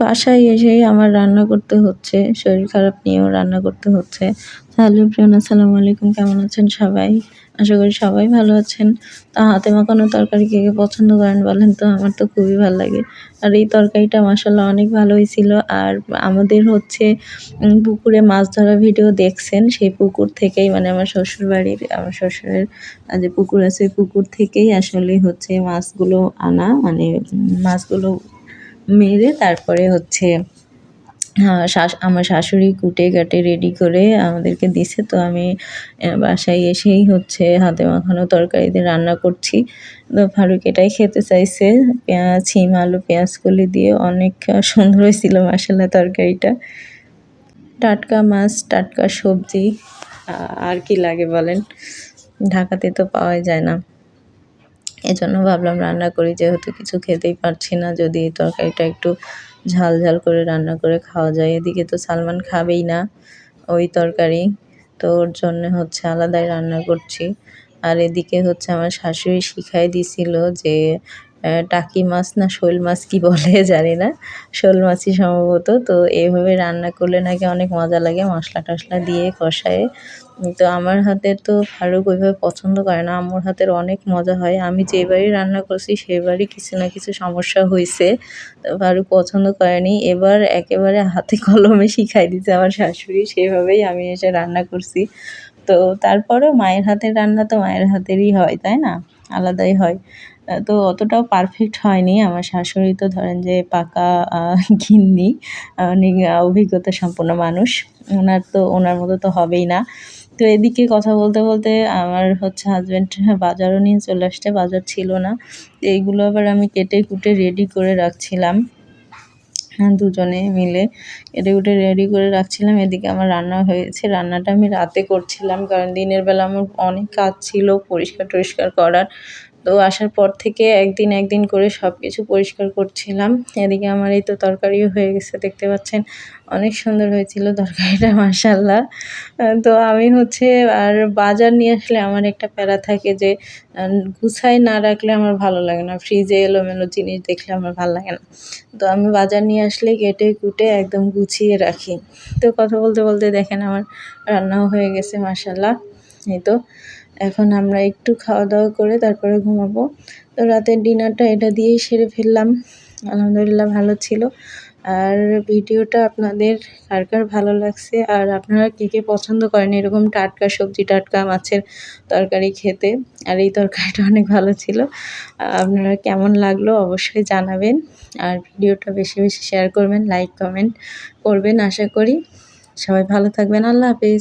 বাসায় এসেই আমার রান্না করতে হচ্ছে, শরীর খারাপ নিয়েও রান্না করতে হচ্ছে। হ্যালো প্রিয়ন, আসসালামু আলাইকুম, কেমন আছেন সবাই? আশা করি সবাই ভালো আছেন। তা হাতে মাখানো তরকারি কে কে পছন্দ করেন বলেন তো, আমার তো খুবই ভালো লাগে। আর এই তরকারিটা মাসাল্লাহ অনেক ভালো হয়েছিল আর আমাদের হচ্ছে পুকুরে মাছ ধরা ভিডিও দেখছেন, সেই পুকুর থেকেই মানে আমার শ্বশুর বাড়ির আমার শ্বশুরের যে পুকুর আছে পুকুর থেকেই আসলে হচ্ছে মাছগুলো আনা মানে মাছগুলো মেরে তারপরে হচ্ছে শাশ আমার শাশুড়ি কুটে কাটে রেডি করে আমাদেরকে দিছে। তো আমি বাসায় এসেই হচ্ছে হাতে মাখানো তরকারিতে রান্না করছি। তো ফারুক এটাই খেতে চাইছে। পেঁয়াজ ছিম আলু, পেঁয়াজ, কলি দিয়ে অনেক সুন্দর হয়েছিল মশলা তরকারিটা। টাটকা মাছ, টাটকা সবজি আর কি লাগে বলেন? ঢাকাতে তো পাওয়াই যায় না। এজন্য ভাবলাম রান্না করি, যেহেতু কিছু খেতেই পারছি না, যদি তরকারিটা একটু ঝাল ঝাল করে রান্না করে খাওয়া যায়। এদিকে তো সালমান খাবেই না ওই তরকারি, তো ওর জন্য হচ্ছে আলাদাই রান্না করছি। আর এদিকে হচ্ছে আমার শাশুড়ি শিখাই দিছিল যে টাকি মাছ না শোল মাছ কি বলে জানি না। শোল মাছই সম্ভবত। তো এইভাবে রান্না করলে নাকি অনেক মজা লাগে মশলা টশলা দিয়ে কষায়ে। তো আমার হাতের তো ফারুক ওইভাবে পছন্দ করে না, আমার হাতের অনেক মজা হয়। আমি যেবারই রান্না করছি সেবারই কিছু না কিছু সমস্যা হয়েছে তো ফারুক পছন্দ করেনি। এবার একেবারে হাতে কলমে শিখাই দিচ্ছে আমার শাশুড়ি, সেভাবেই আমি এসে রান্না করছি। তো তারপরেও মায়ের হাতের রান্না তো মায়ের হাতেরই হয়, তাই না? আলাদাই হয়। তো অতটাও পারফেক্ট হয়নি। আমার শাশুড়ি তো ধরেন যে পাকা ঘিন্নি অনেক অভিজ্ঞতা সম্পন্ন মানুষ। ওনার তো, ওনার মতো তো হবেই না। তো এদিকে কথা বলতে বলতে আমার হচ্ছে হাজব্যান্ড বাজারও নিয়ে চলে আসছে, বাজার ছিল না। এইগুলো আবার আমি কেটে কুটে রেডি করে রাখছিলাম। দুজনে মিলে এটা উঠে রেডি করে রাখছিলাম, এদিকে আমার রান্না হয়েছে। রান্নাটা আমি রাতে করছিলাম, কারণ দিনের বেলা আমার অনেক কাজ ছিল পরিষ্কার টরিষ্কার করার। তো আসার পর থেকে একদিন একদিন করে সব কিছু পরিষ্কার করছিলাম। এদিকে আমার এই তো তরকারিও হয়ে গেছে, দেখতে পাচ্ছেন? অনেক সুন্দর হয়েছিল তরকারিটা মাসাল্লাহ তো আমি হচ্ছে আর বাজার নিয়ে আসলে আমার একটা প্যারা থাকে যে গুছায় না রাখলে আমার ভালো লাগে না। ফ্রিজে এলোমেলো জিনিস দেখলে আমার ভালো লাগে না। তো আমি বাজার নিয়ে আসলে কেটে কুটে একদম গুছিয়ে রাখি। তো কথা বলতে বলতে দেখেন আমার রান্নাও হয়ে গেছে মাসাল্লাহ এই তো, এখন আমরা একটু খাওয়া দাওয়া করে তারপরে ঘুমাবো। তো রাতের ডিনারটা এটা দিয়েই সেরে ফেললাম। আলহামদুলিল্লাহ ভালো ছিল। আর ভিডিওটা আপনাদের কার কার ভালো লাগছে? আর আপনারা কে কে পছন্দ করেন? এরকম টাটকা সবজি, টাটকা মাছের তরকারি খেতে। আর এই তরকারিটা অনেক ভালো ছিল। আপনারা কেমন লাগল অবশ্যই জানাবেন। আর ভিডিওটা বেশি বেশি শেয়ার করবেন লাইক কমেন্ট করবেন, আশা করি। সবাই ভালো থাকবেন। আল্লাহ হাফিজ।